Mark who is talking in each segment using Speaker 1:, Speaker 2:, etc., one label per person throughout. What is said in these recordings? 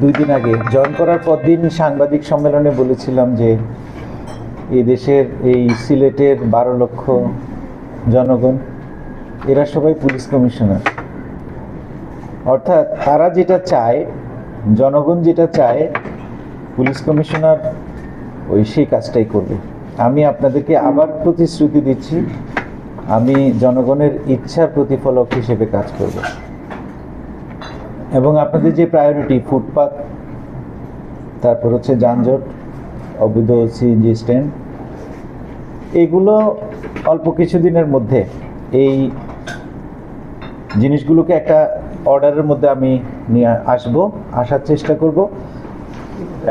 Speaker 1: দুই দিন আগে। জয়েন করার পর দিন সাংবাদিক সম্মেলনে বলেছিলাম যে, এই দেশের এই সিলেটের বারো লক্ষ জনগণ, এরা সবাই পুলিশ কমিশনার। অর্থাৎ তারা যেটা চায়, জনগণ যেটা চায়, পুলিশ কমিশনার ওই সেই কাজটাই করবে। আমি আপনাদেরকে আবার প্রতিশ্রুতি দিচ্ছি, আমি জনগণের ইচ্ছার প্রতিফলক হিসেবে কাজ করব। এবং আপনাদের যে প্রায়োরিটি ফুটপাত তারপর হচ্ছে যানজট, অবৈধ সিএনজি স্ট্যান্ড এগুলো অল্প কিছুদিনের মধ্যে এই জিনিসগুলোকে একটা অর্ডারের মধ্যে আমি নিয়ে আসব, আসার চেষ্টা করব।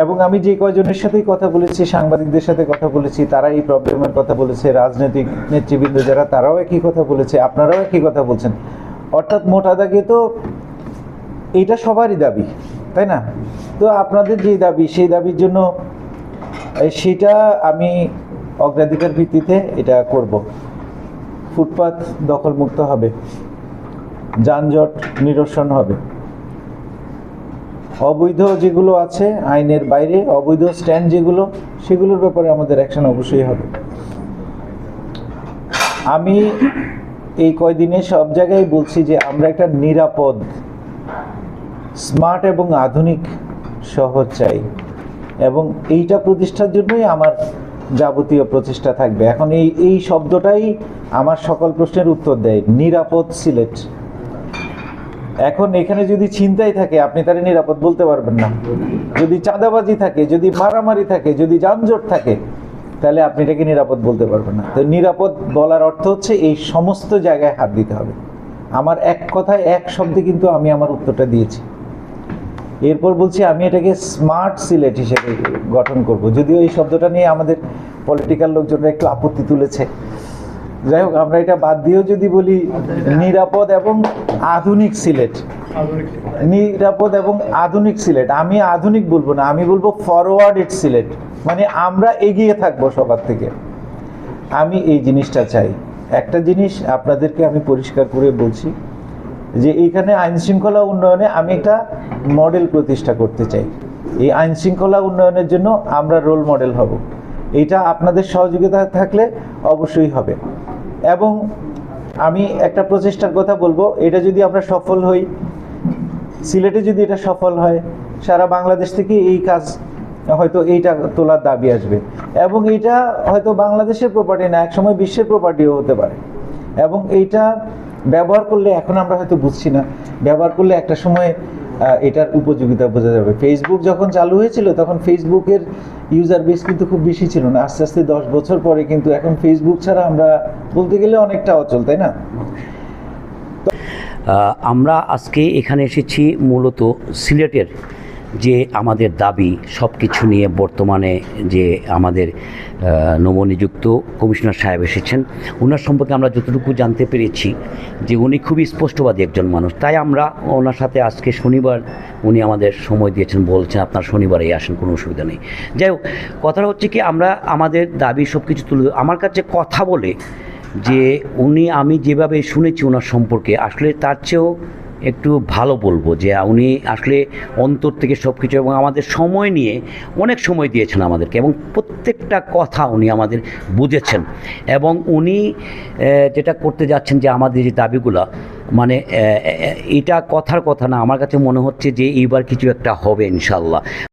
Speaker 1: এবং আমি যে কয়জনের সাথেই কথা বলেছি, সাংবাদিকদের সাথে কথা বলেছি, তারা এই প্রবলেমের কথা বলেছে, রাজনৈতিক নেতৃবৃন্দ যারা, তারাও একই কথা বলেছে, আপনারাও একই কথা বলছেন। অর্থাৎ মোটা দাগে তো এইটা সবারই দাবি, তাই না? তো আপনাদের যে দাবি, সেই দাবির জন্য সেটা আমি অগ্রাধিকার ভিত্তিতে এটা করব। ফুটপাত দখলমুক্ত হবে, যানজট নিরসন হবে। অবৈধ যেগুলো আছে আইনের বাইরে, অবৈধ স্ট্যান্ড যেগুলো, সেগুলোর ব্যাপারে আমাদের অ্যাকশন অবশ্যই হবে। আমি এই কয়দিনে সব জায়গায় বলছি যে আমরা একটা নিরাপদ স্মার্ট এবং আধুনিক শহর চাই। এবং এইটা প্রতিষ্ঠার জন্যই আমার যাবতীয় প্রচেষ্টা থাকবে। এখন এই এই শব্দটাই আমার সকল প্রশ্নের উত্তর দেয়। নিরাপদ সিলেট। এখন এখানে যদি চিন্তাই থাকে, আপনি তারে নিরাপদ বলতে পারবেন না। যদি চাঁদাবাজি থাকে, যদি মারামারি থাকে, যদি যানজট থাকে, তাহলে আপনি এটাকে নিরাপদ বলতে পারবেন না। তো নিরাপদ বলার অর্থ হচ্ছে এই সমস্ত জায়গায় হাত দিতে হবে। আমার এক কথায়, এক শব্দে কিন্তু আমি আমার উত্তরটা দিয়েছি। এরপর বলছি আমি এটাকে স্মার্ট সিলেট হিসেবে গঠন করব। যদিও এই শব্দটা নিয়ে আমাদের পলিটিক্যাল লোকজনরা একটু আপত্তি তুলেছে। যাই হোক, আমরা এটা বাদ দিয়েও যদি বলি, নিরাপদ এবং আধুনিক সিলেট নিরাপদ এবং আধুনিক সিলেট আমি আধুনিক বলব না, আমি বলব ফরওয়ার্ডেড সিলেট মানে আমরা এগিয়ে থাকব সবার থেকে। আমি এই জিনিসটা চাই। একটা জিনিস আপনাদেরকে আমি পরিষ্কার করে বলছি যে এইখানে আইন শৃঙ্খলা উন্নয়নে আমি একটা মডেল প্রতিষ্ঠা করতে চাই। এই আইন শৃঙ্খলা উন্নয়নের জন্য আমরা রোল মডেল হব। এটা আপনাদের সহযোগিতা থাকলে অবশ্যই হবে। এবং আমি একটা প্রচেষ্টার কথা বলব, এটা যদি আমরা সফল হই, সিলেটে যদি এটা সফল হয়, সারা বাংলাদেশ থেকে এই কাজ হয়তো এইটা তোলার দাবি আসবে। এবং এটা হয়তো বাংলাদেশের প্রপার্টি না, একসময় বিশ্বের প্রপার্টিও হতে পারে। এবং এইটা ব্যবহার করলে এখন আমরা হয়তো বুঝছি না। ব্যবহার করলে একটা সময় এটার উপযোগিতা বোঝা যাবে। ফেসবুক যখন চালু হয়েছিল, তখন ফেসবুকের ইউজার বেস কিন্তু খুব বেশি ছিল না। আস্তে আস্তে দশ বছর পরে কিন্তু এখন ফেসবুক ছাড়া আমরা বলতে গেলে অনেকটা অচল, তাই না?
Speaker 2: আমরা আজকে এখানে এসেছি মূলত সিলেটের যে আমাদের দাবি সব কিছু নিয়ে বর্তমানে যে আমাদের নবনিযুক্ত কমিশনার সাহেব এসেছেন ওনার সম্পর্কে আমরা যতটুকু জানতে পেরেছি যে উনি খুবই স্পষ্টবাদী একজন মানুষ। তাই আমরা ওনার সাথে আজকে শনিবার উনি আমাদের সময় দিয়েছেন, বলছেন আপনার শনিবারেই আসেন, কোনো অসুবিধা নেই। যাই হোক, কথাটা হচ্ছে কি, আমরা আমাদের দাবি সব কিছু তুলে আমার কাছে কথা বলে যে উনি, আমি যেভাবে শুনেছি ওনার সম্পর্কে, আসলে তার চেয়েও একটু ভালো বলব যে উনি আসলে অন্তর থেকে সব কিছু এবং আমাদের সময় নিয়ে অনেক সময় দিয়েছেন আমাদেরকে এবং প্রত্যেকটা কথা উনি আমাদের বুঝেছেন এবং উনি যেটা করতে যাচ্ছেন যে, আমাদের যে দাবিগুলো মানে এটা কথার কথা না। আমার কাছে মনে হচ্ছে যে, এইবার কিছু একটা হবে ইনশাল্লাহ